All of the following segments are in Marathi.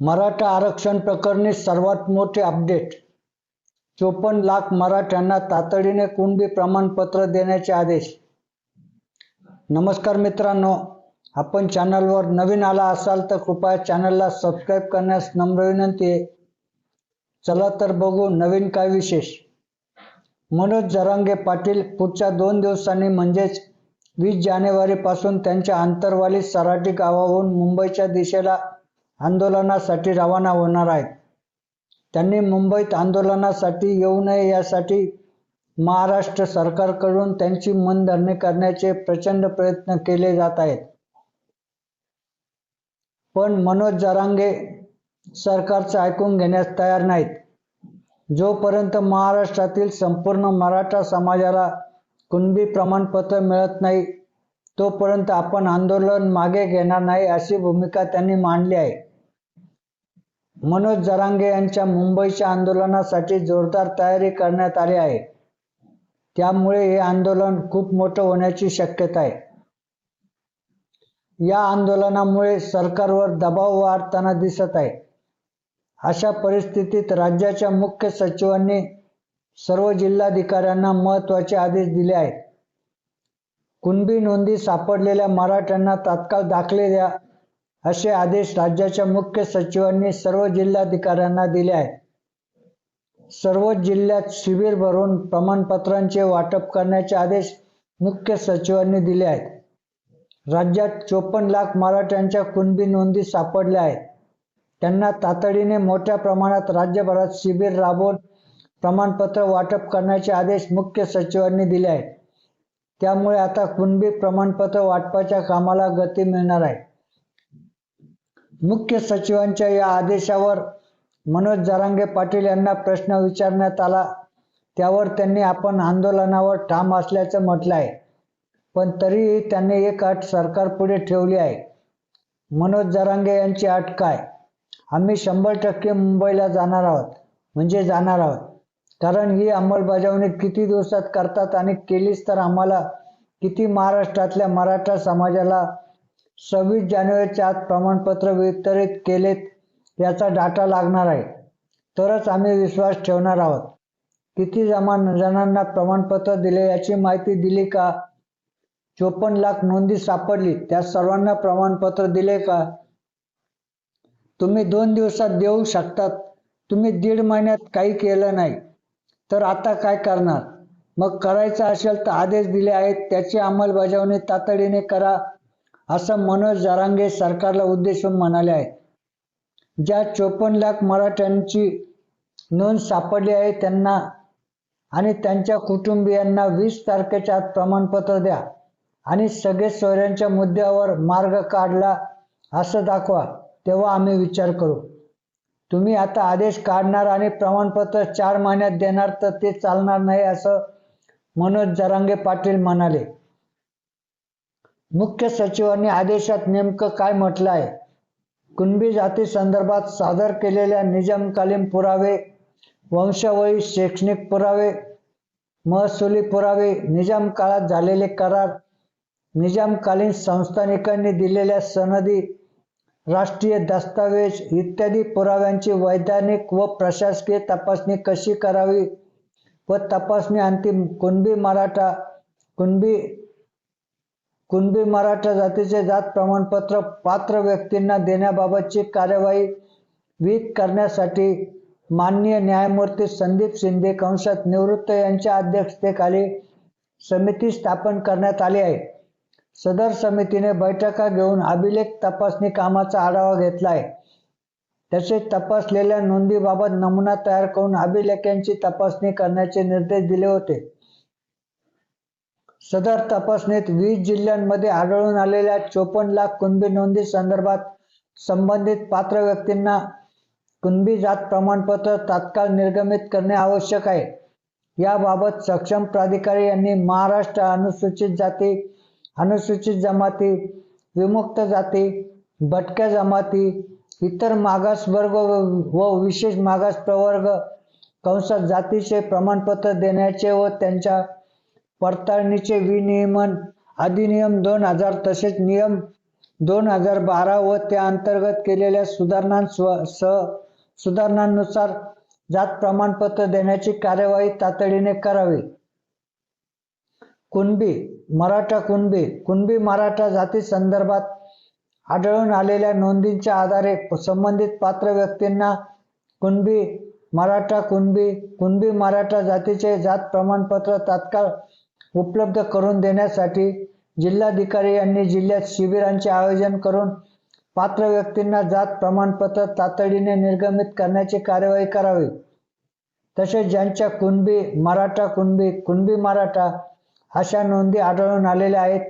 मराठा आरक्षण प्रकरणी सर्वात मोठे अपडेट. चोपन्न लाख मराठ्यांना तातडीने कुणबी प्रमाणपत्र देण्याचे आदेश. नमस्कार मित्रांनो आपण चॅनलवर नवीन आला असाल तर कृपया चॅनलला सबस्क्राईब करण्यास नम्र विनंती आहे. चला तर बघू नवीन काय विशेष. मनोज जरांगे पाटील पुढच्या दोन दिवसांनी म्हणजेच वीस जानेवारीपासून त्यांच्या आंतरवाली सराटी गावाहून मुंबईच्या दिशेला आंदोलनासाठी रवाना होणार आहेत. त्यांनी मुंबईत आंदोलनासाठी येऊ नये यासाठी महाराष्ट्र सरकारकडून त्यांची मनधरणी करण्याचे प्रचंड प्रयत्न केले जात आहेत. पण मनोज जरांगे सरकारचं ऐकून घेण्यास तयार नाहीत. जोपर्यंत महाराष्ट्रातील संपूर्ण मराठा समाजाला कुणबी प्रमाणपत्र मिळत नाही तोपर्यंत आपण आंदोलन मागे घेणार नाही अशी भूमिका त्यांनी मांडली आहे. मनोज जरांगे यांच्या मुंबईच्या आंदोलनासाठी जोरदार तयारी करण्यात आली आहे. त्यामुळे हे आंदोलन खूप मोठं होण्याची शक्यता आहे. या आंदोलनामुळे सरकारवर दबाव वाढताना दिसत आहे. अशा परिस्थितीत राज्याच्या मुख्य सचिवांनी सर्व जिल्हाधिकाऱ्यांना महत्त्वाचे आदेश दिले आहेत. कुणबी नोंदी सापडलेल्या मराठ्यांना तात्काळ दाखले द्या. असे आदेश राज्याच्या मुख्य सचिवांनी सर्व जिल्हाधिकाऱ्यांना दिले आहेत. सर्व जिल्ह्यात शिबिर भरून प्रमाणपत्रांचे वाटप करण्याचे आदेश मुख्य सचिवांनी दिले आहेत. राज्यात चोपन्न लाख मराठ्यांच्या कुणबी नोंदी सापडल्या आहेत. त्यांना तातडीने मोठ्या प्रमाणात राज्यभरात शिबिर राबवून प्रमाणपत्र वाटप करण्याचे आदेश मुख्य सचिवांनी दिले आहेत. त्यामुळे आता कुणबी प्रमाणपत्र वाटपाच्या कामाला गती मिळणार आहे. मुख्य सचिवांच्या या आदेशावर मनोज जरांगे पाटील यांना प्रश्न विचारण्यात आला. त्यावर त्यांनी आपण आंदोलनावर ठाम असल्याचं म्हटलं आहे पण तरीही त्यांनी एक अट सरकारपुढे ठेवली आहे. मनोज जरांगे यांची अट काय? आम्ही शंभर टक्के मुंबईला जाणार आहोत. म्हणजे जाणार आहोत. कारण ही अंमलबजावणी किती दिवसात करतात आणि केलीच तर आम्हाला किती महाराष्ट्रातल्या मराठा समाजाला सव्वीस जानेवारीच्या आत प्रमाणपत्र वितरित केलेत याचा डाटा लागणार आहे. तरच आम्ही विश्वास ठेवणार आहोत. किती जमा जणांना प्रमाणपत्र दिले याची माहिती दिली का? चोपन्न लाख नोंदी सापडली त्या सर्वांना प्रमाणपत्र दिले का? तुम्ही दोन दिवसात देऊ शकतात. तुम्ही दीड महिन्यात काही केलं नाही. तर आता काय करणार? मग करायचं असेल तर आदेश दिले आहेत त्याची अंमलबजावणी तातडीने करा. असं मनोज जरांगे सरकारला उद्देशून म्हणाले आहे. ज्या चोपन्न लाख मराठ्यांची नोंद सापडली आहे त्यांना आणि त्यांच्या कुटुंबियांना वीस तारखेच्या आत प्रमाणपत्र द्या आणि सगळे सोयऱ्यांच्या मुद्द्यावर मार्ग काढला असं दाखवा तेव्हा आम्ही विचार करू. तुम्ही आता आदेश काढणार आणि प्रमाणपत्र चार महिन्यात देणार तर ते चालणार नाही असं मनोज जरांगे पाटील म्हणाले. मुख्य सचिवांनी आदेशात नेमकं काय म्हटलं आहे कुणबी जाती संदर्भात सादर केलेल्या निजामकालीन पुरावे वंशावळी शैक्षणिक पुरावे महसुली पुरावे निजाम काळात झालेले करार निजामकालीन संस्थानिकांनी दिलेल्या सनदी राष्ट्रीय दस्तावेज इत्यादी पुराव्यांची वैधानिक व प्रशासकीय तपासणी कशी करावी व तपासणी अंतिम कुणबी मराठा कुणबी कुणबी मराठा जातीचे जात प्रमाणपत्र पात्र व्यक्तींना देण्याबाबतची कार्यवाही विहित करण्यासाठी माननीय न्यायमूर्ती संदीप शिंदे कंसात निवृत्त यांच्या अध्यक्षतेखाली समिती स्थापन करण्यात आली आहे. सदर समितीने बैठका घेऊन अभिलेख तपासणी कामाचा आढावा घेतला आहे. तसेच तपासलेल्या नोंदीबाबत नमुना तयार करून अभिलेखांची तपासणी करण्याचे निर्देश दिले होते. सदर तपासणीत वीस जिल्ह्यांमध्ये आढळून आलेल्या चोपन्न लाख कुणबी नोंदी संदर्भात संबंधित पात्र व्यक्तींना कुणबी जात प्रमाणपत्र तात्काळ निर्गमित करणे आवश्यक आहे. याबाबत सक्षम प्राधिकारी यांनी महाराष्ट्र अनुसूचित जाती अनुसूचित जमाती विमुक्त जाती भटक्या जमाती इतर मागास वर्ग व विशेष मागास प्रवर्ग कंसात जातीचे प्रमाणपत्र देण्याचे व त्यांच्या पडताळणीचे विनियमन अधिनियम दोन हजार तसेच नियम दोन हजार बारा व त्या अंतर्गत केलेल्या सुधारणांसह सुधारणांनुसार जात प्रमाणपत्र देण्याची कार्यवाही तातडीने करावी. कुणबी मराठा कुणबी कुणबी मराठा जाती संदर्भात आढळून आलेल्या नोंदींच्या आधारे संबंधित पात्र व्यक्तींना कुणबी मराठा कुणबी कुणबी मराठा जातीचे जात प्रमाणपत्र तात्काळ उपलब्ध करून देण्यासाठी जिल्हाधिकारी यांनी जिल्ह्यात शिबिरांचे आयोजन करून पात्र व्यक्तींना जात प्रमाणपत्र तातडीने निर्गमित करण्याची कार्यवाही करावी. तसेच ज्यांच्या कुणबी मराठा कुणबी कुणबी मराठा अशा नोंदी आढळून आलेल्या आहेत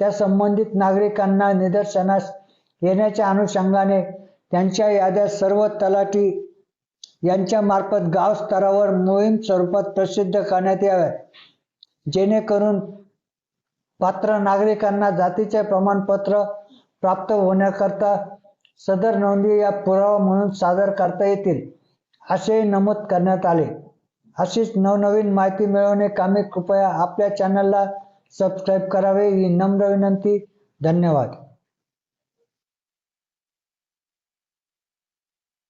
त्या संबंधित नागरिकांना निदर्शनास येण्याच्या अनुषंगाने त्यांच्या याद्या सर्व तलाठी यांच्या मार्फत गाव स्तरावर मोहीम स्वरूपात प्रसिद्ध करण्यात याव्यात. जेणेकरून पात्र नागरिकांना जातीचे प्रमाणपत्र प्राप्त होण्याकरता सदर नोंदी या पुरावा म्हणून सादर करता येतील असे नमूद करण्यात आले. अशीच नवनवीन माहिती मिळवणे कामे कृपया आपल्या चॅनलला सबस्क्राईब करावे ही नम्र विनंती. धन्यवाद.